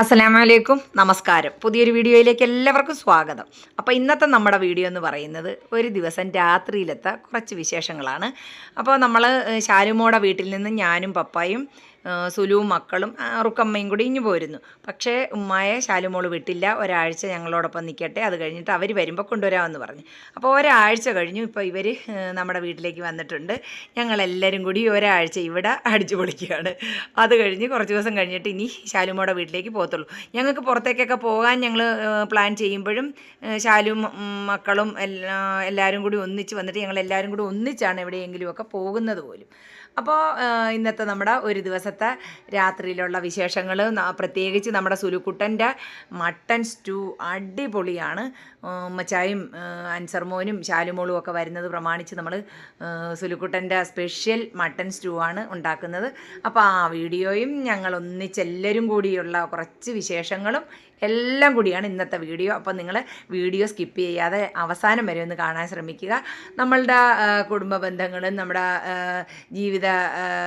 അസ്സലാമലൈക്കും. നമസ്കാരം. പുതിയൊരു വീഡിയോയിലേക്ക് എല്ലാവർക്കും സ്വാഗതം. അപ്പോൾ ഇന്നത്തെ നമ്മുടെ വീഡിയോ എന്ന് പറയുന്നത് ഒരു ദിവസം രാത്രിയിലത്തെ കുറച്ച് വിശേഷങ്ങളാണ്. അപ്പോൾ നമ്മൾ ശാലുമോടെ വീട്ടിൽ നിന്ന് ഞാനും പപ്പായും സുലുവും മക്കളും റുക്കമ്മയും കൂടി ഇഞ്ഞു പോരുന്നു. പക്ഷേ ഉമ്മായെ ശാലുമോൾ വിട്ടില്ല. ഒരാഴ്ച ഞങ്ങളോടൊപ്പം നിൽക്കട്ടെ അത് കഴിഞ്ഞിട്ട് അവർ വരുമ്പോൾ കൊണ്ടുവരാമെന്ന് പറഞ്ഞു. അപ്പോൾ ഒരാഴ്ച കഴിഞ്ഞു. ഇപ്പോൾ ഇവർ നമ്മുടെ വീട്ടിലേക്ക് വന്നിട്ടുണ്ട്. ഞങ്ങളെല്ലാവരും കൂടി ഒരാഴ്ച ഇവിടെ അടിച്ചു പൊളിക്കുകയാണ്. അത് കഴിഞ്ഞ് കുറച്ച് ദിവസം കഴിഞ്ഞിട്ട് ഇനി ശാലുമോടെ വീട്ടിലേക്ക് പോകത്തുള്ളൂ. ഞങ്ങൾക്ക് പുറത്തേക്കൊക്കെ പോകാൻ ഞങ്ങൾ പ്ലാൻ ചെയ്യുമ്പോഴും ശാലു മക്കളും എല്ലാ എല്ലാവരും കൂടി ഒന്നിച്ച് വന്നിട്ട് ഞങ്ങൾ എല്ലാവരും കൂടി ഒന്നിച്ചാണ് എവിടെയെങ്കിലുമൊക്കെ പോകുന്നത് പോലും. അപ്പോൾ ഇന്നത്തെ നമ്മുടെ ഒരു ദിവസത്തെ രാത്രിയിലുള്ള വിശേഷങ്ങൾ പ്രത്യേകിച്ച് നമ്മുടെ സുലുക്കുട്ടന്റെ മട്ടൻ സ്റ്റൂ അടിപൊളിയാണ്. ഉമ്മച്ചായും അൻസർമോനും ശാലുമോളും ഒക്കെ വരുന്നത് പ്രമാണിച്ച് നമ്മൾ സുലുക്കുട്ടന്റെ സ്പെഷ്യൽ മട്ടൻ സ്റ്റൂ ആണ് ഉണ്ടാക്കുന്നത്. അപ്പോൾ ആ വീഡിയോയും ഞങ്ങൾ ഒന്നിച്ചെല്ലാവരും കൂടിയുള്ള കുറച്ച് വിശേഷങ്ങളും എല്ലാം കൂടിയാണ് ഇന്നത്തെ വീഡിയോ. അപ്പോൾ നിങ്ങൾ വീഡിയോ സ്കിപ്പ് ചെയ്യാതെ അവസാനം വരെ ഒന്ന് കാണാൻ ശ്രമിക്കുക. നമ്മളുടെ കുടുംബ ബന്ധങ്ങളും നമ്മുടെ ജീവിത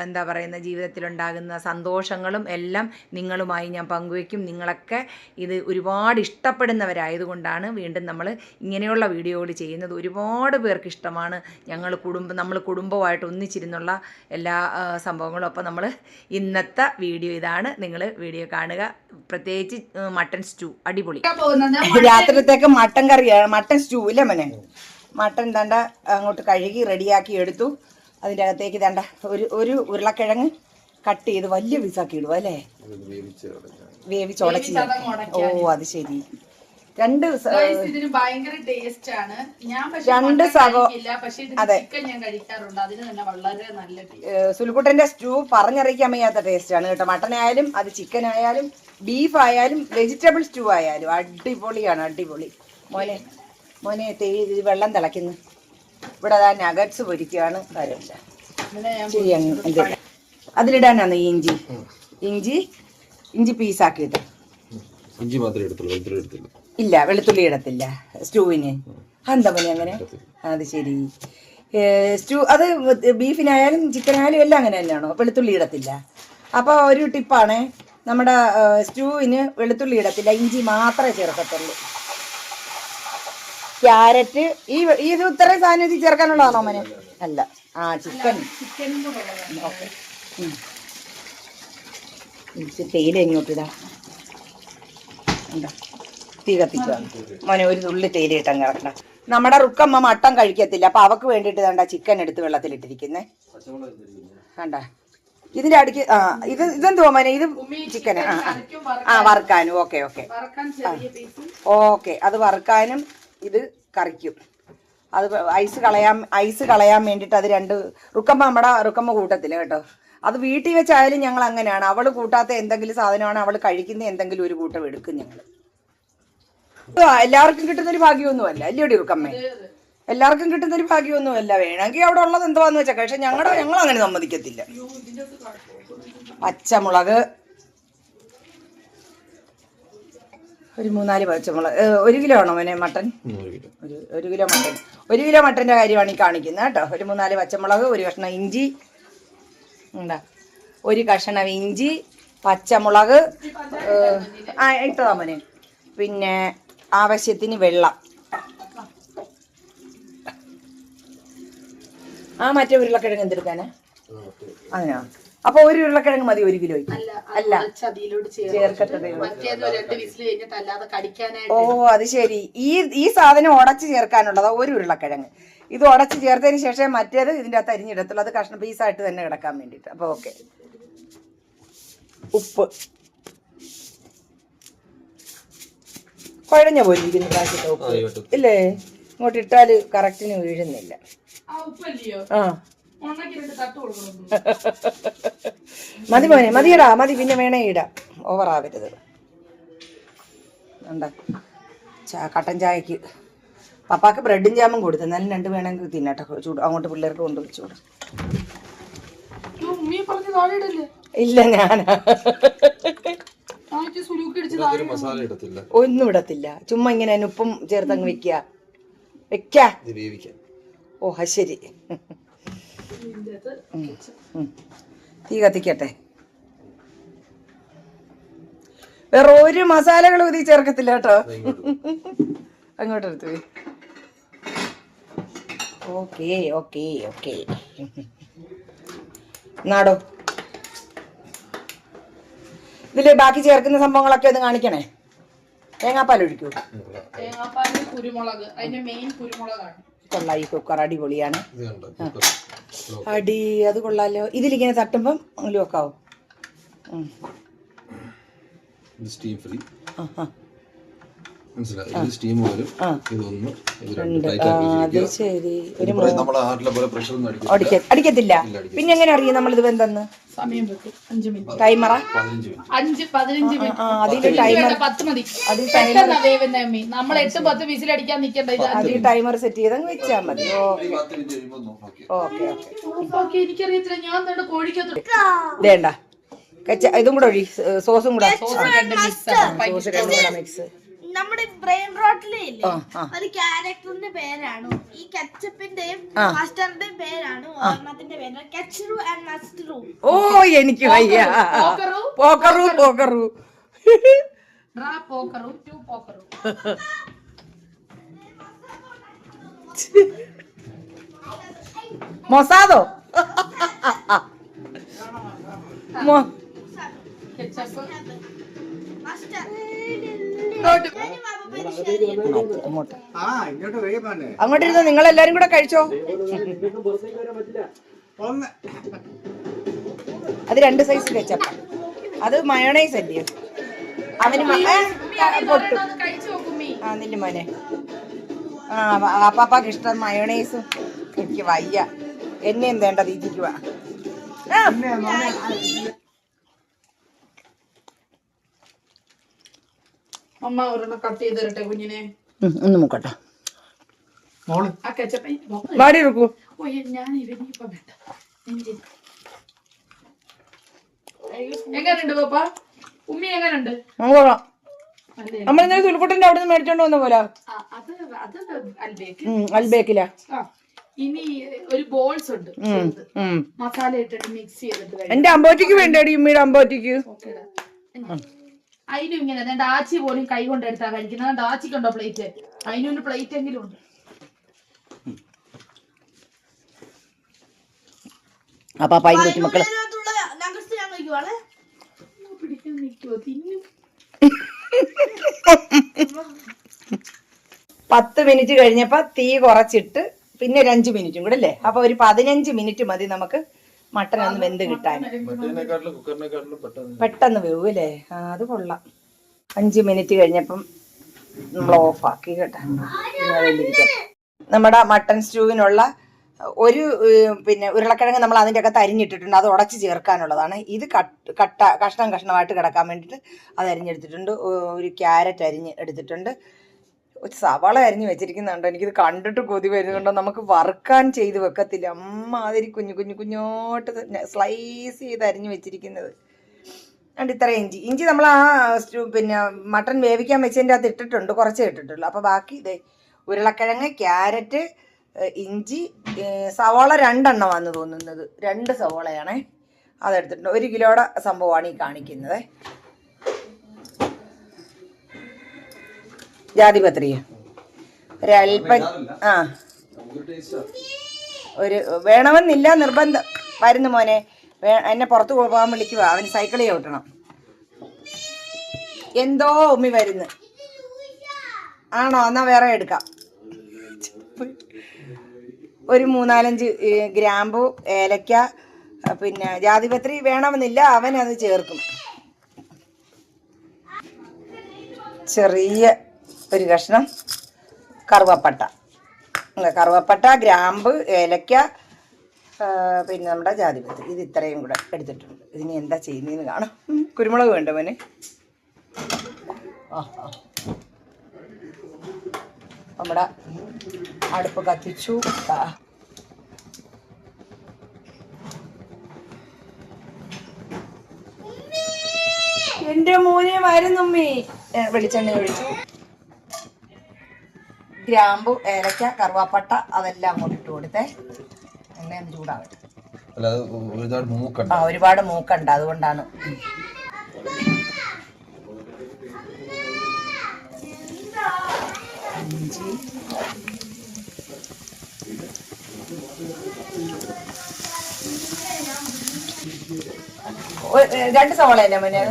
എന്താ പറയുന്ന ജീവിതത്തിലുണ്ടാകുന്ന സന്തോഷങ്ങളും എല്ലാം നിങ്ങളുമായി ഞാൻ പങ്കുവയ്ക്കും. നിങ്ങളൊക്കെ ഇത് ഒരുപാട് ഇഷ്ടപ്പെടുന്നവരായതുകൊണ്ടാണ് വീണ്ടും നമ്മൾ ഇങ്ങനെയുള്ള വീഡിയോകൾ ചെയ്യുന്നത്. ഒരുപാട് പേർക്ക് ഇഷ്ടമാണ് ഞങ്ങൾ കുടുംബം നമ്മൾ കുടുംബമായിട്ട് ഒന്നിച്ചിരുന്നുള്ള എല്ലാ സംഭവങ്ങളും. അപ്പോൾ നമ്മൾ ഇന്നത്തെ വീഡിയോ ഇതാണ്. നിങ്ങൾ വീഡിയോ കാണുക. പ്രത്യേകിച്ച് മട്ടൺ മട്ടൻ സ്റ്റൂ അടിപൊളി. രാത്രിത്തേക്ക് മട്ടൻ കറിയാണ് മട്ടൻ സ്റ്റൂ ഇല്ല മനെ? മട്ടൻ തണ്ട അങ്ങോട്ട് കഴുകി റെഡിയാക്കി എടുത്തു. അതിന്റെ അകത്തേക്ക് തണ്ട ഒരു ഒരു ഉരുളക്കിഴങ്ങ് കട്ട് ചെയ്ത് വലിയ പീസാക്കി ഇടുക അല്ലേ? വേവിച്ച് ഉടച്ച് ഓ അത് ശരി. രണ്ട് ഭയങ്കര ടേസ്റ്റ് ആണ്. ഞാൻ പക്ഷെ രണ്ട് സഹോ സവോ- അതെ. സുൽക്കുട്ടന്റെ ഞാൻ കഴിക്കാറുണ്ട്. അതിന് തന്നെ വളരെ നല്ല സുലുക്കുട്ടന്റെ സ്റ്റൂ പറഞ്ഞറിയിക്കാൻ വയ്യാത്ത ടേസ്റ്റ് ആണ് കേട്ടോ. മട്ടൻ ആയാലും അത് ചിക്കൻ ആയാലും ബീഫ് ആയാലും വെജിറ്റബിൾ സ്റ്റൂ ആയാലും അടിപൊളിയാണ് അടിപൊളി. മോനെ മോനെ തേ വെള്ളം തിളയ്ക്കുന്നു. ഇവിടെ അതാ നഗറ്റ്സ് പൊരിക്കുകയാണ് കാര്യമില്ല ശരി അതിലിടാനാണ് ഇഞ്ചി? ഇഞ്ചി ഇഞ്ചി പീസാക്കിയിട്ട് ഇഞ്ചി മാത്രമേ എടുത്തുള്ളൂ വെളുത്തുള്ളി എടുത്തില്ല. ഇല്ല വെളുത്തുള്ളി ഇടത്തില്ല സ്റ്റൂവിന് എന്താ മോനെ അങ്ങനെ? അത് ശരി. സ്റ്റൂ അത് ബീഫിനായാലും ചിക്കനായാലും എല്ലാം അങ്ങനെ തന്നെയാണോ? വെളുത്തുള്ളി ഇടത്തില്ല. അപ്പോൾ ഒരു ടിപ്പാണ് നമ്മുടെ സ്റ്റൂവിന് വെളുത്തുള്ളി ഇടത്തില്ല ഇഞ്ചി മാത്രമേ ചേർക്കത്തുള്ളൂ. ക്യാരറ്റ് ഈ ഇത് ഇത്രയും സാധനം ഇത് ചേർക്കാനുള്ളതാണോ മോനെ? അല്ല. ആ ചിക്കൻ. ഓക്കെ. തേയില ഇങ്ങോട്ടിടാം തീ കത്തിക്കുക മോനെ ഒരു തുള്ളി തേയില ഇട്ടാൻ കിടക്കണം നമ്മുടെ റുക്കമ്മ മട്ടൻ കഴിക്കത്തില്ല. അപ്പൊ അവക്ക് വേണ്ടിയിട്ട് വേണ്ട ചിക്കൻ എടുത്ത് വെള്ളത്തിലിട്ടിരിക്കുന്നേ. കണ്ട? ഇതിന്റെ അടുക്ക് ആ ഇത് ഇതെന്തോ മനെ? ഇത് ചിക്കന് ആ ആ. വറുക്കാനും. Okay okay. ഓക്കെ അത് വറുക്കാനും ഇത് കറിക്കും. അത് ഐസ് കളയാൻ ഐസ് കളയാൻ വേണ്ടിയിട്ട് അത് രണ്ട് റുക്കമ്മ നമ്മുടെ റുക്കമ്മ കൂട്ടത്തില്ല കേട്ടോ. അത് വീട്ടിൽ വെച്ചായാലും ഞങ്ങൾ അങ്ങനെയാണ്. അവൾ കൂട്ടാത്ത എന്തെങ്കിലും സാധനമാണ് അവൾ കഴിക്കുന്ന എന്തെങ്കിലും ഒരു കൂട്ടം എടുക്കും ഞങ്ങൾ എല്ലാവർക്കും കിട്ടുന്ന ഒരു ഭാഗ്യമൊന്നുമല്ല അല്ലയോടി റുക്കമ്മേ? എല്ലാവർക്കും കിട്ടുന്ന ഒരു ഭാഗ്യമൊന്നുമല്ല. വേണമെങ്കിൽ അവിടെ ഉള്ളത് എന്തുവാന്ന് വെച്ചാൽ പക്ഷെ ഞങ്ങളുടെ ഞങ്ങൾ അങ്ങനെ സമ്മതിക്കത്തില്ല. പച്ചമുളക്. ഒരു മൂന്നാൽ പച്ചമുളക്. ഒരു കിലോ ആണോ മോനെ മട്ടൻ? ഒരു കിലോ. ഒരു ഒരു കിലോ മട്ടൻ. ഒരു കിലോ മട്ടന്റെ കാര്യമാണ് ഈ കാണിക്കുന്നത് കേട്ടോ. ഒരു മൂന്നാൽ പച്ചമുളക് ഒരു കഷ്ണം ഇഞ്ചി. എന്താ? ഒരു കഷ്ണം ഇഞ്ചി പച്ചമുളക് ആ ഇട്ടതാ മോനെ. പിന്നെ ആവശ്യത്തിന് വെള്ളം. ആ മറ്റേ ഉരുളക്കിഴങ്ങ് എന്തെടുക്കാനാ? അതിനാ അപ്പൊ ഒരു ഉരുളക്കിഴങ്ങ് മതി ഒരു കിലോ അല്ല ചേർക്കത്തതേ ഓ അത് ശരി. ഈ ഈ സാധനം ഉടച്ച് ചേർക്കാനുള്ളതാ ഒരു ഉരുളക്കിഴങ്ങ്. ഇത് ഉടച്ച് ചേർത്തതിന് ശേഷം മറ്റേത് ഇതിന്റെ അകത്ത് അരിഞ്ഞിടത്തുള്ളൂ. അത് കഷ്ണം പീസായിട്ട് തന്നെ കിടക്കാൻ വേണ്ടിട്ട് അപ്പോൾ ഓക്കെ. ഉപ്പ്. കുഴഞ്ഞ പോലെ ഇരിക്കുന്നു പ്രാവശ്യത്തെ ഉപ്പ്. ആയിക്കോട്ടെ. ഇല്ലേ? ഇങ്ങോട്ട് ഇട്ടാൽ കറക്റ്റിന് വീഴുന്നില്ല. ആ മതി മോനെ മതിയടാ മതി പിന്നെ വേണേ ഇടാം. ഓവറാവരുത് എന്താ ചാ കട്ടൻ ചായക്ക്. പപ്പാക്ക് ബ്രെഡും ജാമും കൊടുത്തു. എന്നാലും രണ്ട് വേണമെങ്കിൽ തിന്നട്ടെ ചൂട് അങ്ങോട്ട് പിള്ളേർക്ക് കൊണ്ട് വെച്ചു ഇല്ല ഞാൻ ഒന്നും ഇടത്തില്ല. ചുമ്മാ ഇങ്ങനെ ഉപ്പും ചേർത്ത് അങ്ങ് വെക്കാ. വെക്കാ ഓ ശരി. തീ കത്തിക്കട്ടെ. വേറെ ഒരു മസാലകളും ഇതിൽ ചേർക്കത്തില്ല കേട്ടോ. അങ്ങോട്ട് എടുത്തു ഓക്കേ ഓക്കേ ഓക്കേ. നാടോ. ഇതിൽ ബാക്കി ചേർക്കുന്ന സംഭവങ്ങളൊക്കെ ഒന്ന് കാണിക്കണേ. തേങ്ങാപ്പാൽ ഒഴിക്കൂ. തേങ്ങാപ്പാൽ കുരുമുളക് അതിന്റെ മെയിൻ കുരുമുളകാണ്. കൊള്ളാം ഈ കുക്കർ അടിപൊളിയാണ്. അടി അത് കൊള്ളാലോ. ഇതിലിങ്ങനെ തട്ടുമ്പം ലോക്കാവും സ്റ്റീം ഫ്രീ ആ. മനസ്സിലായി. ഇത് സ്റ്റീം വരും. ഇതൊന്ന് ഇത് രണ്ട് അത്. ശരി. നമ്മുടെ നാട്ടിലെ പോലെ പ്രഷർ ഒന്നും അടിക്കില്ല അടിക്ക അടിക്കത്തില്ല. പിന്നെ എങ്ങനെ അറിയാം നമ്മളിത് ഇത് എന്തെന്ന് സമയം വെക്കും. അഞ്ചു മിനിറ്റ്. ടൈമറ പതിനഞ്ച് മിനിറ്റ്. അഞ്ച് പതിനഞ്ച് മിനിറ്റ്. ആ ടൈമർ വേണ്ട, പത്ത് മതി. അതിൽ പെട്ടെന്ന് വേവുന്ന അമ്മി. നമ്മൾ എട്ട് പത്ത് വിസിലടിക്കാൻ നിക്കണ്ട. ഇത് അതിൽ ടൈമർ സെറ്റ് ചെയ്തങ്ങ് വെച്ചാൽ മതി. ഓ ഒരു പത്ത് മിനിറ്റ് കഴിയുമ്പോൾ നോക്കി ഓക്കെ ഓക്കെ. ഓക്കെ എനിക്കറിയത്തില്ല. ഞാൻ തന്നെ കോഴിക്കകത്ത് വേണ്ട. കച്ച ഇതും കൂടെ ഒഴി. സോസും കൂടെ. മിക്സ് സോസ് രണ്ടും മിക്സ് നമ്മുടെ ബ്രെയിൻ റോട്ടിലെ ഇല്ലേ? അത് ഒരു ക്യാരക്ടറിന്റെ പേരാണ്. ഈ കച്ചപ്പിന്റെയും. മസ്റ്ററിന്റെയും പേരാണ് ഓർമ്മത്തിന്റെ പേര്. കച്ചറു ആൻഡ് മസ്റ്ററു. ഓ എനിക്ക് വയ്യ. പോക്കറു. പോക്കറു പോക്കറു ടു പോക്കറു. മൊസാദോ? മൊ- കെച്ചപ്പ്. മസ്റ്റർ. അങ്ങോട്ട്. അങ്ങോട്ടിരുന്ന് നിങ്ങൾ എല്ലാരും കൂടെ കഴിച്ചോ? അത് രണ്ട് സൈസ് കെച്ചപ്പ അത് മയോണൈസ് അല്ലേ? അവന് പൊട്ടു. ആ നില്ല മോനെ. ആ അപ്പാപ്പാക്ക് ഇഷ്ടം മയോണൈസും എനിക്ക് വയ്യ. എന്നെയും വേണ്ട രീതിക്ക് വാ ആ. അമ്മ ഒരെണ്ണം കട്ട് ചെയ്ത് തരട്ടെ കുഞ്ഞിനെ ഒന്ന് മുക്കട്ടെ. ആ കെച്ചപ്പ് വാടി എടുക്കൂ. എങ്ങനുണ്ട് പാപ്പ? ഉമ്മി എങ്ങനുണ്ട്? അവിടെ നിന്ന് മേടിച്ചോണ്ട് വന്ന പോലെ. ആ, അത് അത് അൽബേക്ക്. അൽബേക്കില ആ ഇനി ഒരു ബോൾസ് ഉണ്ട്. മസാല ഇട്ടിട്ട് മിക്സ് ചെയ്തിട്ട് എന്റെ അമ്പോറ്റിക്ക് വേണ്ടടി ഉമ്മയുടെ അമ്പോറ്റിക്ക്. ഓക്കേടാ. അതിനും ഇങ്ങനെ ദേ ആച്ചി പോലും കൈ കൊണ്ടെടുത്താ കഴിക്കുന്നത് ഡാച്ചിക്കുണ്ടോ പ്ലേറ്റ്? അതിനും ഒരു പ്ലേറ്റ് എങ്കിലും ഉണ്ട്. പത്ത് മിനിറ്റ് കഴിഞ്ഞപ്പോ തീ കുറച്ചിട്ട് പിന്നെ ഒരു അഞ്ച് മിനിറ്റും കൂടെ അല്ലേ? അപ്പൊ ഒരു പതിനഞ്ച് മിനിറ്റ് മതി നമുക്ക്. മട്ടൻ ഒന്ന് വെന്ത് കിട്ടാൻ. പെട്ടെന്ന് പെട്ടെന്ന് വേവും അത് കൊള്ളാം. അഞ്ച് മിനിറ്റ് കഴിഞ്ഞപ്പം നമ്മൾ ഓഫാക്കി കേട്ടോ. നമ്മുടെ മട്ടൺ സ്റ്റൂവിനുള്ള ഒരു പിന്നെ ഉരുളക്കിഴങ്ങ് നമ്മൾ അതിന്റെ അകത്ത് അരിഞ്ഞിട്ടിട്ടുണ്ട്. അത് ഉടച്ച് ചേർക്കാനുള്ളതാണ്. ഇത് കട്ട് കട്ട കഷ്ണം കഷ്ണമായിട്ട് കിടക്കാൻ വേണ്ടിയിട്ട് അത് അരിഞ്ഞെടുത്തിട്ടുണ്ട്. ഒരു ക്യാരറ്റ് അരിഞ്ഞ് എടുത്തിട്ടുണ്ട്. ഒരു സവാള അരിഞ്ഞ് വെച്ചിരിക്കുന്നുണ്ടോ. എനിക്കിത് കണ്ടിട്ട് കൊതി വരുന്നുണ്ടോ നമുക്ക് വറുക്കാൻ ചെയ്ത് വെക്കത്തില്ല. അമ്മ അതിരി കുഞ്ഞു കുഞ്ഞു കുഞ്ഞോട്ട് സ്ലൈസ് ചെയ്ത് അരിഞ്ഞ് വെച്ചിരിക്കുന്നത്. അതുകൊണ്ട് ഇത്ര ഇഞ്ചി. ഇഞ്ചി നമ്മൾ ആ പിന്നെ മട്ടൺ വേവിക്കാൻ വെച്ചതിന്റെ അകത്ത് ഇട്ടിട്ടുണ്ട്. കുറച്ചേ ഇട്ടിട്ടുള്ളൂ. അപ്പോൾ ബാക്കി ഇതേ ഉരുളക്കിഴങ്ങ് ക്യാരറ്റ് ഇഞ്ചി സവാള രണ്ടെണ്ണം രണ്ടെണ്ണമാണെന്ന് തോന്നുന്നത്. രണ്ട് സവാളയാണേ. അതെടുത്തിട്ടുണ്ട്. ഒരു കിലോയുടെ സംഭവമാണ് ഈ കാണിക്കുന്നത്. ജാതിപത്രിയ ഒരല്പം ആ. ഒരു വേണമെന്നില്ല നിർബന്ധം. വരുന്നു മോനെ. എന്നെ പുറത്ത് പോകാൻ വിളിക്കുക അവന് സൈക്കിളിൽ ചവിട്ടണം. എന്തോ ഉമ്മി വരുന്നു. ആണോ? എന്നാ വേറെ എടുക്കാം. ഒരു മൂന്നാലഞ്ച് ഗ്രാമ്പു ഏലക്ക പിന്നെ ജാതിപത്രി വേണമെന്നില്ല. അവൻ അത് ചേർക്കും. ചെറിയ ഒരു കഷ്ണം കറുവപ്പട്ട കറുവപ്പട്ട ഗ്രാമ്പ് ഏലക്ക പിന്നെ നമ്മുടെ ജാതിപത്രി. ഇത് ഇത്രയും കൂടെ എടുത്തിട്ടുണ്ട്. ഇതിന് എന്താ ചെയ്യുന്നതെന്ന് കാണാം. കുരുമുളക് വേണ്ട മോനെ. നമ്മുടെ അടുപ്പ് കത്തിച്ചു. ആ. എന്റെ മോനെ വരുന്നു വെളിച്ചെണ്ണ ഒഴിച്ചു. ഗ്രാമ്പു ഏലക്ക കറുവാപ്പട്ട അതെല്ലാം അങ്ങോട്ട് ഇട്ട് കൊടുത്തേ. എണ്ണ ഒന്ന് ചൂടാവട്ടെ ഒരുപാട് മൂക്കുണ്ട്. ആ ഒരുപാട് മൂക്കുണ്ട്. അതുകൊണ്ടാണ്. രണ്ട് സവാള അല്ലേ മുന്നേ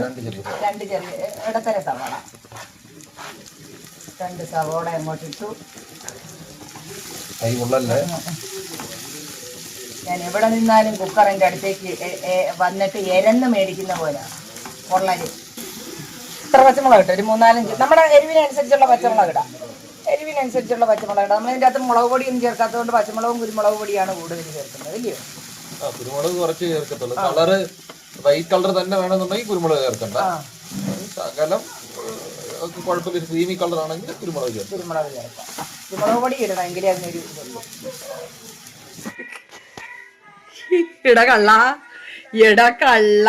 രണ്ട് ചെറിയ ഇടത്തര സവാള. രണ്ട് സവാള അങ്ങോട്ട് ഇട്ടു. ഞാൻ എവിടെ നിന്നാലും കുക്കറിന്റെ അടുത്തേക്ക് വന്നിട്ട് എരന്ന് മേടിക്കുന്ന പോലെ പൊള്ളൽ. ഇത്ര പച്ചമുളക് ഇട്ടു. ഒരു മൂന്നാലഞ്ച്. നമ്മുടെ എരിവിനനുസരിച്ചുള്ള പച്ചമുളക് ഇടാം. എരിവിനനുസരിച്ചുള്ള പച്ചമുളക് ഇടാം. നമ്മൾ ഇതിന്റെ അകത്ത് മുളക് പൊടിയൊന്നും ചേർക്കാത്തതുകൊണ്ട് പച്ചമുളകും കുരുമുളക് പൊടിയാണ് കൂടുതൽ ചേർക്കുന്നത് ഇല്ലയോ? ആ കുരുമുളക് കുറച്ച് ചേർക്കത്തുള്ളൂ. കളറ് വൈറ്റ് കളർ തന്നെ വേണമെന്നുണ്ടെങ്കിൽ കുരുമുളക് ചേർക്കണ്ട. ശകലം ഏഹ്, കുഴപ്പമില്ല. ക്രീമി കളർ ആണെങ്കിൽ കുരുമുളക് ചേർക്കാം. കുരുമുളക് ചേർക്കാം. കുരുമുളക് പൊടി ഇടണം എങ്കിലേ അതിനൊരു ഇട കള്ള. ഇട കള്ള.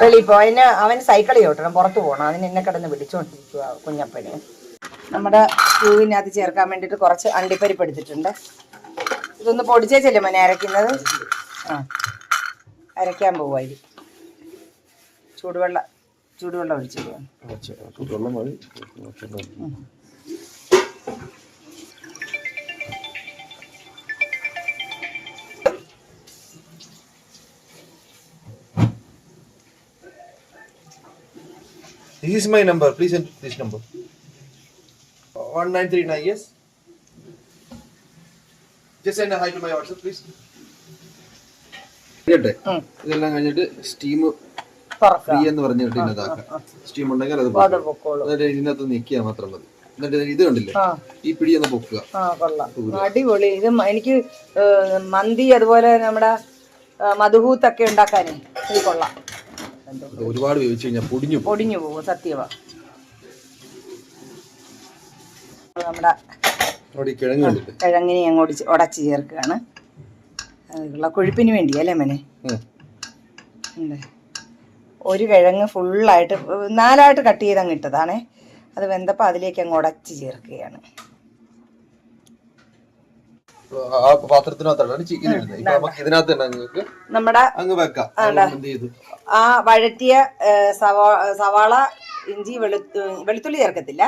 വെളി പോ അതിന് അവൻ സൈക്കിൾ ചോട്ടണം പുറത്ത് പോകണം അതിന് എന്നെ കിടന്ന് വിളിച്ചോണ്ടിരിക്കുക കുഞ്ഞപ്പന്. നമ്മുടെ സ്റ്റൂവിനകത്ത് ചേർക്കാൻ വേണ്ടിയിട്ട് കുറച്ച് അണ്ടിപ്പരിപ്പ് എടുത്തിട്ടുണ്ട്. ഇതൊന്ന് പൊടിച്ചേച്ചല്ലേ മോനെ അരയ്ക്കുന്നത്? ആ. അരയ്ക്കാൻ പോവായി ചൂടുവെള്ള ചൂടുവെള്ളം മതി. This is my number. Please enter this number. One nine three nine. Yes. Just send a hi to my WhatsApp, please. ഇതെല്ലാം കഴിഞ്ഞിട്ട് സ്റ്റീം ഫ്രീ എന്ന് പറഞ്ഞിട്ട് ഇതിനകത്താക്കാം സ്റ്റീം ഉണ്ടെങ്കിൽ അത് എന്നിട്ട് ഇതിനകത്ത് നിൽക്കുക മാത്രം മതി. എന്നിട്ട് ഇത് കണ്ടില്ലേ? ഈ പിടി ഒന്ന് പൊക്കുക. ആ കൊള്ളാം. അടിപൊളി. ഇത് എനിക്ക് മന്തി അതുപോലെ നമ്മുടെ മധുഹൂത്തൊക്കെ ഉണ്ടാക്കാനേ. ഇത് കൊള്ളാം. ഒരുപാട് വേവിച്ച് കഴിഞ്ഞാൽ പൊടിഞ്ഞു പൊടിഞ്ഞു പോകും സത്യവാ. നമ്മുടെ കിഴങ്ങിനെ അങ്ങോട്ട് ഉടച്ച് ചേർക്കുകയാണ്. അതിനുള്ള കൊഴുപ്പിന് വേണ്ടി അല്ലേ മനെ. ഒരു കിഴങ്ങ് ഫുള്ളായിട്ട് നാലായിട്ട് കട്ട് ചെയ്ത് അങ്ങ് ഇട്ടതാണേ. അത് വെന്തപ്പോൾ അതിലേക്ക് അങ്ങ് ഉടച്ച് ചേർക്കുകയാണ്. ആ നമ്മുടെ വഴറ്റിയ സവാള ഇഞ്ചി വെളുത്തു വെളുത്തുള്ളി ചേർക്കത്തില്ല.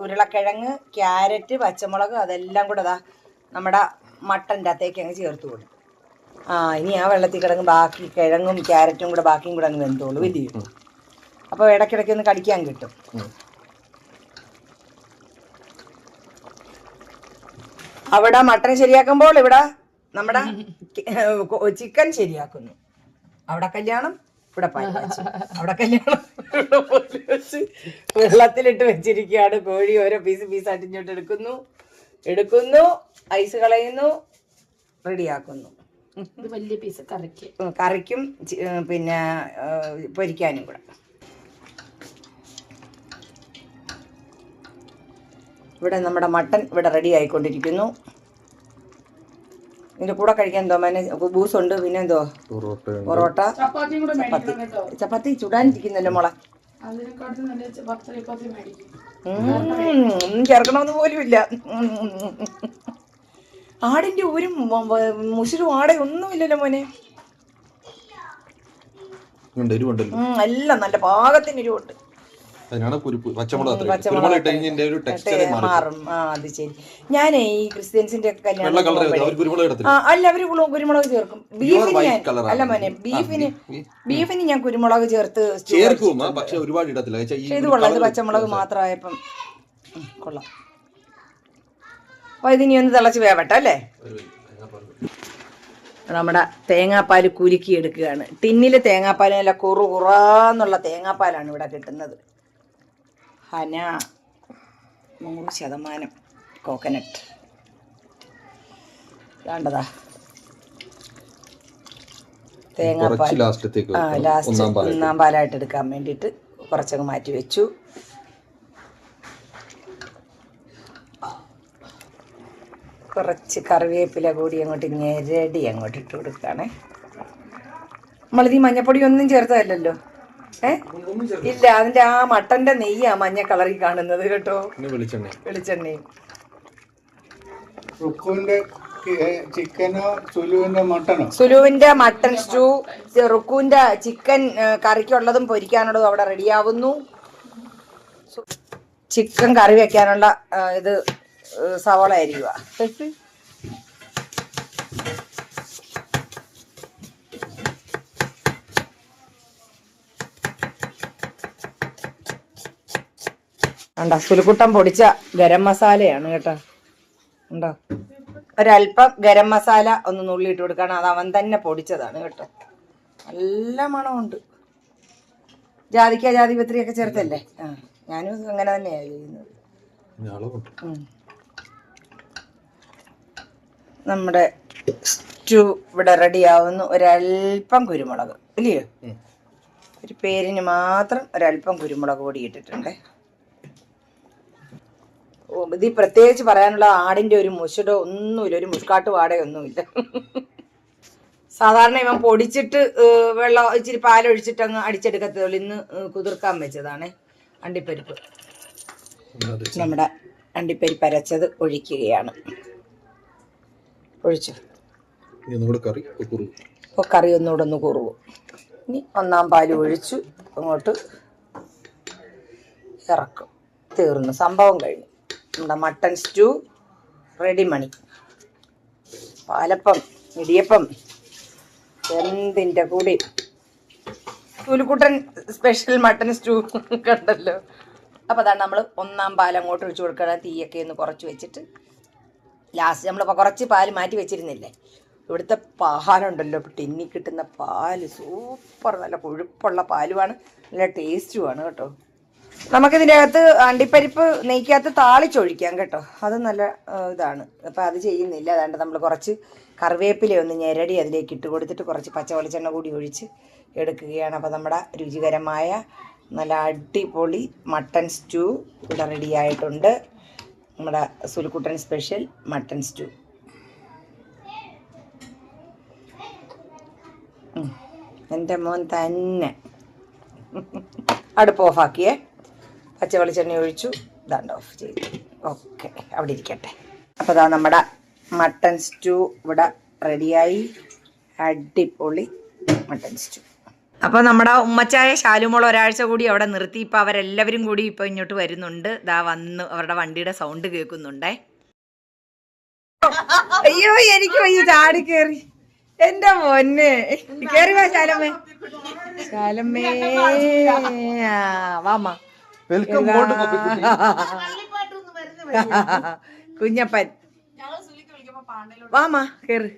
ഉരുളക്കിഴങ്ങ് ക്യാരറ്റ് പച്ചമുളക് അതെല്ലാം കൂടെ അതാ നമ്മുടെ മട്ടന്റെ അകത്തേക്ക് അങ്ങ് ചേർത്ത് കൊടുക്കും. ആ ഇനി ആ വെള്ളത്തിൽ കിടങ്ങ് ബാക്കി കിഴങ്ങും ക്യാരറ്റും കൂടെ ബാക്കിയും കൂടെ അങ്ങ് വെന്തോളൂ വലിയ അപ്പോൾ ഇടയ്ക്കിടയ്ക്ക് ഒന്ന് കടിക്കാൻ കിട്ടും. അവിടെ മട്ടൺ ശരിയാക്കുമ്പോൾ ഇവിടെ നമ്മുടെ ചിക്കൻ ശരിയാക്കുന്നു. അവിടെ കല്യാണം ഇവിടെ അവിടെ കല്യാണം വെള്ളത്തിലിട്ട് വെച്ചിരിക്കുകയാണ്. കോഴി ഓരോ പീസ് പീസായിട്ട് അറ്റിഞ്ഞോട്ട് എടുക്കുന്നു. എടുക്കുന്നു. ഐസ് കളയുന്നു. റെഡിയാക്കുന്നു. വലിയ പീസ് കറിക്ക്. കറിക്കും പിന്നെ പൊരിക്കാനും കൂടെ. ഇവിടെ നമ്മുടെ മട്ടൻ ഇവിടെ റെഡി ആയിക്കൊണ്ടിരിക്കുന്നു. ഇതിന്റെ കൂടെ കഴിക്കാൻ എന്തോ മേനെ ബൂസ് ഉണ്ട് പിന്നെ എന്തോ? പൊറോട്ട ചപ്പാത്തിയും കൂടെ മേടിക്കണം കേട്ടോ. ചപ്പാത്തി ചുടാനിരിക്കുന്നല്ലോ മോളെ. ചപ്പാത്തി ചപ്പാത്തി ചേർക്കണമെന്ന് പോലുമില്ല ആടിന്റെ ഒരു മ- വ- മുഷിരും ആടെ ഒന്നുമില്ലല്ലോ മോനെ. എല്ലാം നല്ല പാകത്തിന് എരിവുണ്ട് അതിനാണ് കുരുപ്പ് പച്ചമുളക് പച്ചമുളക് കുരുമുളക് ഇട്ട് കഴിഞ്ഞാൽ ഇതിന്റെ ഒരു ടെക്സ്ചർ മാറും. ആ അത് ശരി. ഞാനേ ഈ ക്രിസ്ത്യൻസിന്റെ ഒക്കെ കല്യാണം ആ അല്ല അവർ കുരുമുളക് ചേർക്കും. ബീഫിന് ഞാൻ അല്ല. മോനെ ബീഫിന് ബീഫ്. ബീഫിന് ഞാൻ കുരുമുളക് ചേർത്ത് ചേർക്കും പക്ഷെ ഒരുപാട് ഇടത്തില്ല. ഇത് കൊള്ളാം. ഇത് പച്ചമുളക്. മാത്രമായപ്പം കൊള്ളാം. അപ്പൊ ഇതിനി ഒന്ന് തിളച്ച് വേവട്ടെ അല്ലേ? നമ്മുടെ തേങ്ങാപ്പാൽ കുലുക്കി എടുക്കുകയാണ്. ടിന്നിൽ തേങ്ങാപ്പാൽ നല്ല കുറു കുറാന്നുള്ള തേങ്ങാപ്പാലാണ് ഇവിടെ കിട്ടുന്നത്. ഹന നൂറ് ശതമാനം കോക്കനട്ട് വേണ്ടതാ തേങ്ങാപ്പാൽ. ആ. ലാസ്റ്റ് ഒന്നാം പാലായിട്ട്. എടുക്കാൻ വേണ്ടിയിട്ട് കുറച്ചങ്ങ് മാറ്റി വെച്ചു. കുറച്ച് കറിവേപ്പില കൂടി അങ്ങോട്ട് ഞെരടി അങ്ങോട്ട് ഇട്ട് കൊടുക്കുകയാണേ. നമ്മളിത് മഞ്ഞപ്പൊടി ഒന്നും ചേർത്തതല്ലല്ലോ? ഇല്ല അതിന്റെ ആ മട്ടന്റെ നെയ്യാ മഞ്ഞ കളറിൽ കാണുന്നത് കേട്ടോ. വെളിച്ചെണ്ണയും. ചിക്കനോ സുലുവിന്റെ മട്ടൻ സുലുവിന്റെ മട്ടൺ സ്റ്റൂ റുക്കുവിന്റെ ചിക്കൻ കറിക്കുള്ളതും പൊരിക്കാനുള്ളതും അവിടെ റെഡിയാവുന്നു. ചിക്കൻ കറി വെക്കാനുള്ള ഇത് സവാള സവോള അരിയുക ഉണ്ടോ സുലുക്കുട്ടൻ പൊടിച്ച ഗരം മസാലയാണ് കേട്ടോ. ഉണ്ടോ ഒരല്പം ഗരം മസാല ഒന്ന് നുള്ളിയിട്ട് കൊടുക്കണം. അത് അവൻ തന്നെ പൊടിച്ചതാണ് കേട്ടോ. നല്ല മണമുണ്ട്. ജാതിക്ക ജാതിപത്രിയൊക്കെ ചേർത്തല്ലേ? ആ ഞാനും അങ്ങനെ തന്നെയാണ് ചെയ്യുന്നത്. നമ്മുടെ സ്റ്റൂ ഇവിടെ റെഡിയാവുന്നു. ഒരല്പം കുരുമുളക്. ഇല്ലയോ? ഒരു പേരിന് മാത്രം ഒരല്പം കുരുമുളക് പൊടി ഇട്ടിട്ടുണ്ടേ. ഇത് പ്രത്യേകിച്ച് പറയാനുള്ള ആടിന്റെ ഒരു മുഷടോ ഒന്നുമില്ല ഒരു മുസ്കാട്ട് വാടയൊന്നുമില്ല സാധാരണ ഇവൻ പൊടിച്ചിട്ട് വെള്ളം ഇച്ചിരി പാലൊഴിച്ചിട്ട് അങ്ങ് അടിച്ചെടുക്കത്തുള്ളൂ. ഇന്ന് കുതിർക്കാൻ വെച്ചതാണ് അണ്ടിപ്പരിപ്പ്. നമ്മുടെ അണ്ടിപ്പരിപ്പ് അരച്ചത് ഒഴിക്കുകയാണ്. ഒഴിച്ചു? ഇപ്പോൾ കറി ഒന്നുകൂടെ ഒന്ന് കുറുവും ഇനി ഒന്നാം പാൽ ഒഴിച്ചു അങ്ങോട്ട് ഇറക്കും. തീർന്നു. സംഭവം കഴിഞ്ഞു. നമ്മുടെ മട്ടൺ സ്റ്റൂ റെഡി മണി പാലപ്പം ഇടിയപ്പം എന്തിന്റെ കൂടി? തുലുക്കുട്ടൻ സ്പെഷ്യൽ മട്ടൺ സ്റ്റൂ കണ്ടല്ലോ. അപ്പോൾ അതാണ് നമ്മൾ ഒന്നാം പാൽ അങ്ങോട്ട് ഒഴിച്ചു കൊടുക്കണം തീയൊക്കെ ഒന്ന് കുറച്ച് വെച്ചിട്ട്. ലാസ്റ്റ് നമ്മളിപ്പോൾ കുറച്ച് പാൽ മാറ്റി വെച്ചിരുന്നില്ലേ? ഇവിടുത്തെ പാലുണ്ടല്ലോ ടിന്നി കിട്ടുന്ന പാൽ സൂപ്പർ നല്ല കൊഴുപ്പുള്ള പാലുമാണ് നല്ല ടേസ്റ്റുമാണ് കേട്ടോ. നമുക്കിതിന്റെ അകത്ത് അണ്ടിപ്പരിപ്പ് നെയ്ക്കകത്ത് താളിച്ചൊഴിക്കാം കേട്ടോ. അത് നല്ല ഇതാണ്. അപ്പോൾ അത് ചെയ്യുന്നില്ല. അതാണ്ട് നമ്മൾ കുറച്ച് കറിവേപ്പില ഒന്ന് ഞെരടി അതിലേക്ക് ഇട്ട് കൊടുത്തിട്ട് കുറച്ച് പച്ച വെളിച്ചെണ്ണ കൂടി ഒഴിച്ച് എടുക്കുകയാണ്. അപ്പോൾ നമ്മുടെ രുചികരമായ നല്ല അടിപൊളി മട്ടൺ സ്റ്റൂ ഇവിടെ റെഡി ആയിട്ടുണ്ട്. നമ്മുടെ സുലുക്കുട്ടൻ സ്പെഷ്യൽ മട്ടൺ സ്റ്റൂ. എന്റെ മോൻ തന്നെ. അടുപ്പ് ഓഫാക്കിയേ. പച്ച വെളിച്ചെണ്ണ ഒഴിച്ചു. ഇതാണ്ട് ഓഫ് ചെയ്തു. ഓക്കെ അവിടെ ഇരിക്കട്ടെ. അപ്പോൾ ഇതാ നമ്മുടെ മട്ടൺ സ്റ്റൂ ഇവിടെ റെഡിയായി അടിപൊളി മട്ടൺ സ്റ്റൂ അപ്പോൾ നമ്മുടെ ഉമ്മച്ചായ ശാലുമോൾ ഒരാഴ്ച കൂടി അവിടെ നിർത്തി. ഇപ്പോൾ അവരെല്ലാവരും കൂടി ഇപ്പോൾ ഇങ്ങോട്ട് വരുന്നുണ്ട്. ദാ വന്ന് അവരുടെ വണ്ടിയുടെ സൗണ്ട് കേൾക്കുന്നുണ്ടേ. അയ്യോ എനിക്ക് വയ്യ. ചാടി കയറി എന്റെ പൊന്നെ കേറി വാ ശാലമ്മേ. ശാലമ്മേ. വാമ്മ വെൽക്കം കുഞ്ഞപ്പൻ. വാമാ കേറ്.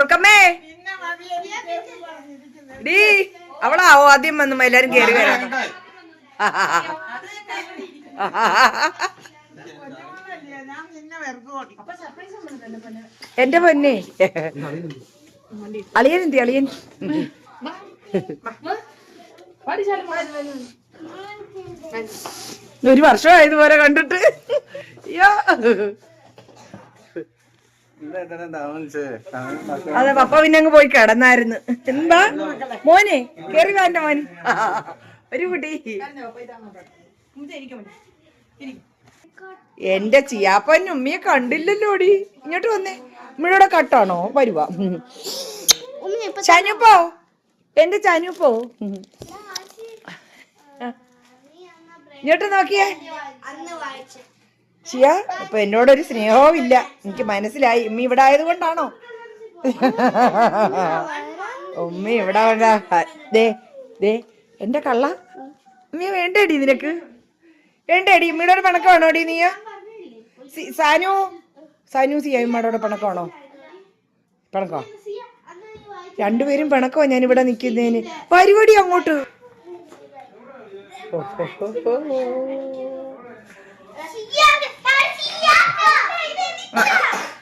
റുക്കമ്മേ. ഡീ അവളാവോ ആദ്യം വന്നു എല്ലാരും കേറി വരാം എന്റെ പൊന്നെ. അളിയൻ എന്തി അളിയൻ? ഒരു വർഷമായതുപോലെ കണ്ടിട്ട്. അതെ പപ്പ പിന്നെ അങ്ങ് പോയി കിടന്നായിരുന്നു. എന്താ? മോനെ കേറി വാ മോനെ മോന് ഒരു കുട്ടി. എന്റെ ചിയാപ്പൻ ഉമ്മിയെ കണ്ടില്ലല്ലോടി. ഇങ്ങോട്ട് വന്നേ. ഉമ്മയുടെ കട്ടാണോ? വരുവാ. ചനുപ്പോ? എന്റെ ചനുപ്പോ? ഇങ്ങോട്ട് നോക്കിയേ. ചിയ ഇപ്പൊ എന്നോടൊരു സ്നേഹവും ഇല്ല എനിക്ക് മനസ്സിലായി. ഉമ്മി ഇവിടെ ആയത് കൊണ്ടാണോ ഉമ്മ ഇവിടെ ദേ ദേ എന്റെ കള്ള. ഉമ്മി വേണ്ടേടി നിനക്ക്. വേണ്ടേടി ഉമ്മിയുടെ ഒരു പണക്കമാണോ ഡി നീയ? സാനു സാനു സിയ പിണക്കമാണോ? പിണക്കോ? രണ്ടുപേരും പിണക്കോ ഞാനിവിടെ നിൽക്കുന്നതിന് പരിപാടി അങ്ങോട്ട്.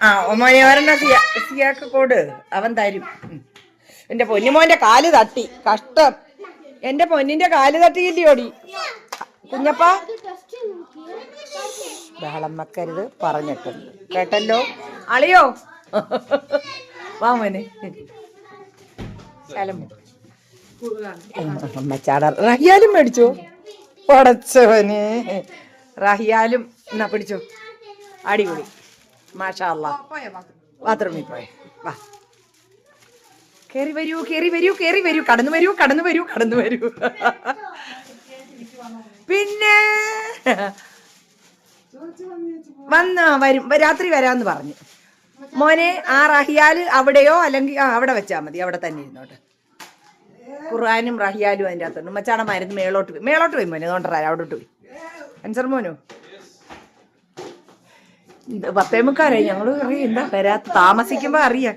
ആ മോനെ ഒരെണ്ണ സിയ സിയാക്ക് കോട്? അവൻ തരും. എന്റെ പൊന്നുമോന്റെ കാൽ തട്ടി. കഷ്ടം. എന്റെ പൊന്നിന്റെ കാൽ തട്ടിയില്ലയോടി കുഞ്ഞപ്പ ബഹളം വെക്കരുത് പറഞ്ഞിട്ടുണ്ട് കേട്ടല്ലോ? അളിയോ. വാമനെ റഹിയാലും മേടിച്ചോ? പടച്ചവനെ. റഹിയാലും എന്നാ പിടിച്ചോ? അടിപൊളി. മാഷാ ബാത്റൂമിൽ പോയേ. വാ. കേറി വരൂ കേറി വരൂ കേറി വരൂ. കടന്നു വരൂ കടന്നു വരൂ കടന്നു വരൂ. പിന്നെ വന്ന വരും. രാത്രി വരാന്ന് പറഞ്ഞു. മോനെ ആ റഹിയാൽ അവിടെയോ? അല്ലെങ്കിൽ ആ അവിടെ വെച്ചാൽ മതി. അവിടെ തന്നെ ഇരുന്നോട്ടെ. ഖുർആാനും റഹിയാലും അതിന്റെ അകത്തുണ്ട്. മച്ചാടെ മരുന്ന് മേളോട്ട് പോയി. മേളോട്ട് പോയി മോനെ. തോണ്ടറ അവിടോട്ട് പോയി. അൻസർ മോനു? പത്തേ മുക്കാലായി ഞങ്ങൾ അറിയാം. എന്താ വരാത്ത താമസിക്കുമ്പോ അറിയാം.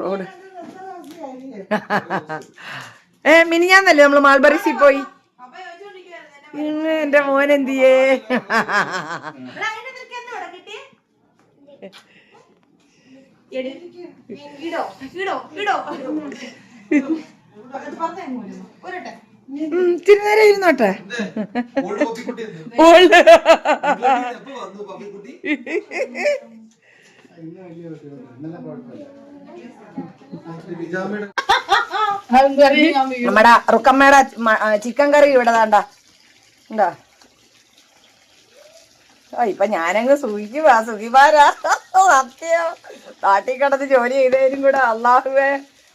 റോഡ്. ഏ മിനിഞ്ഞാന്നല്ലേ നമ്മൾ മാൾബറീസിൽ പോയി? എന്റെ മോൻ എന്തിയേ? നേരം ഇരുന്നോട്ടെ. നമ്മടെ റുക്കമ്മയുടെ ചിക്കൻ കറി ഇവിടെ താണ്ട. എന്താ ആ ഇപ്പൊ ഞാനങ്ങ് സുഖിക്കുവാ സുഖിമാരാ. സത്യം. നാട്ടിൽ കിടന്ന് ജോലി ചെയ്തതിനും കൂടെ അള്ളാഹുവേ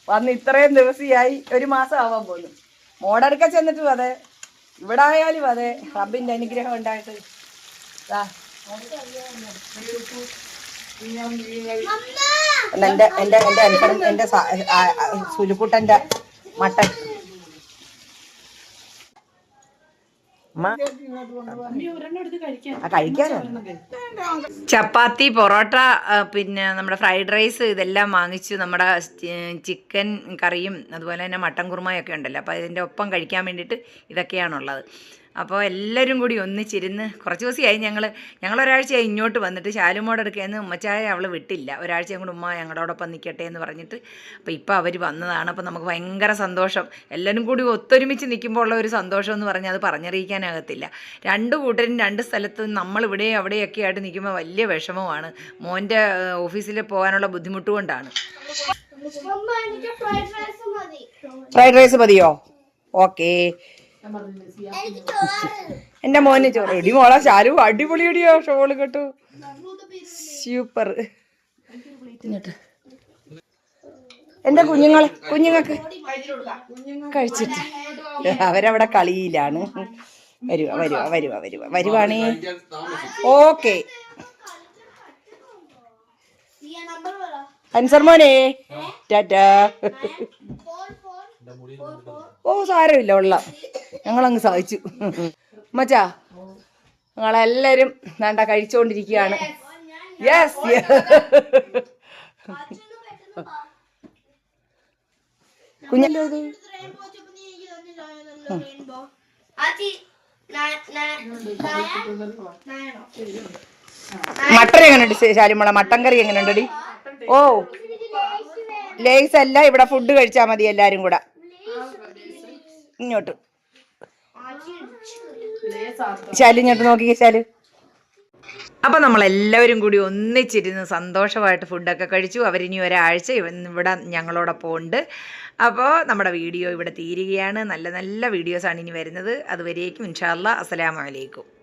വന്ന് ഇത്രയും ദിവസമായി ഒരു മാസം ആവാൻ പോലും മോടടുക്ക ചെന്നിട്ടും അതെ. ഇവിടെ ആയാലും അതെ. റബ്ബിന്റെ അനുഗ്രഹം ഉണ്ടായിട്ട്. എന്റെ എന്റെ എന്റെ എന്റെ സുലുക്കുട്ടന്റെ മട്ടൻ അമ്മ, ആ കഴിക്കാനോ ചപ്പാത്തി പൊറോട്ട പിന്നെ നമ്മുടെ ഫ്രൈഡ് റൈസ് ഇതെല്ലാം വാങ്ങിച്ചു. നമ്മുടെ ചിക്കൻ കറിയും അതുപോലെ തന്നെ മട്ടൻ കുറുമയൊക്കെ ഉണ്ടല്ലോ. അപ്പോൾ ഇതിന്റെ ഒപ്പം കഴിക്കാൻ വേണ്ടിയിട്ട് ഇതൊക്കെയാണുള്ളത്. അപ്പോൾ എല്ലാവരും കൂടി ഒന്നിച്ചിരുന്ന് കുറച്ച് ദിവസമായി ഞങ്ങൾ ഞങ്ങൾ ഒരാഴ്ചയായി ഇങ്ങോട്ട് വന്നിട്ട് ശാലുമോടെ അടുക്കേന്ന് ഉമ്മച്ചായ അവൾ വിട്ടില്ല. ഒരാഴ്ച കൂടി ഉമ്മ ഞങ്ങളോടൊപ്പം നിൽക്കട്ടെ എന്ന് പറഞ്ഞിട്ട് അപ്പോൾ ഇപ്പോൾ അവർ വന്നതാണ്. അപ്പോൾ നമുക്ക് ഭയങ്കര സന്തോഷം. എല്ലാവരും കൂടി ഒത്തൊരുമിച്ച് നിൽക്കുമ്പോൾ ഉള്ള ഒരു സന്തോഷം എന്ന് പറഞ്ഞാൽ അത് പറഞ്ഞറിയിക്കാനാകത്തില്ല. രണ്ട് കൂട്ടരും രണ്ട് സ്ഥലത്ത് നമ്മൾ ഇവിടെ അവിടെയൊക്കെ ആയിട്ട് നിൽക്കുമ്പോൾ വലിയ വിഷമമാണ്. മോന്റെ ഓഫീസിൽ പോകാനുള്ള ബുദ്ധിമുട്ട് കൊണ്ടാണ്. എനിക്ക് ഫ്രൈഡ് റൈസ് മതി. ഫ്രൈഡ് റൈസ് മതിയോ? ഓക്കേ. എന്റെ മോന് ചോറ്. എടി മോളെ ശാലു അടിപൊളി ഇടിയോ ഷോൾ കേട്ടു. സൂപ്പർ. എന്റെ കുഞ്ഞുങ്ങളെ കുഞ്ഞുങ്ങൾക്ക് കഴിച്ചിട്ട്. അവരവിടെ കളിയിലാണ്. വരുക വരുക വരുക വരുക വരുവാണേ. ഓക്കെ. അൻസർ മോനെ. ടാറ്റാ ഓ സാരമില്ല ഉള്ള ഞങ്ങളങ്ങ് സഹിച്ചു. മച്ചാ ഞങ്ങളെല്ലാരും വേണ്ട കഴിച്ചുകൊണ്ടിരിക്കുകയാണ് യെസ്. കുഞ്ഞല്ലോ? മട്ടൻ എങ്ങനെയുണ്ട് ശാലിമുള? മട്ടൻ കറി എങ്ങനെയുണ്ടടി ഓ. ലേസ് അല്ല ഇവിടെ ഫുഡ് കഴിച്ചാൽ മതി എല്ലാരും കൂടെ. ഇങ്ങോട്ട്. ശാലു ഇങ്ങോട്ട് നോക്കി ശാലു. അപ്പോൾ നമ്മളെല്ലാവരും കൂടി ഒന്നിച്ചിരുന്ന് സന്തോഷമായിട്ട് ഫുഡൊക്കെ കഴിച്ചു. അവരിനി ഒരാഴ്ച ഇവ- ഇവിടെ ഞങ്ങളോടൊപ്പം ഉണ്ട്. അപ്പോൾ നമ്മുടെ വീഡിയോ ഇവിടെ തീരുകയാണ്. നല്ല നല്ല വീഡിയോസാണ് ഇനി വരുന്നത്. അതുവരേക്കും ഇൻഷാല്ല അസ്സലാമു അലൈക്കും.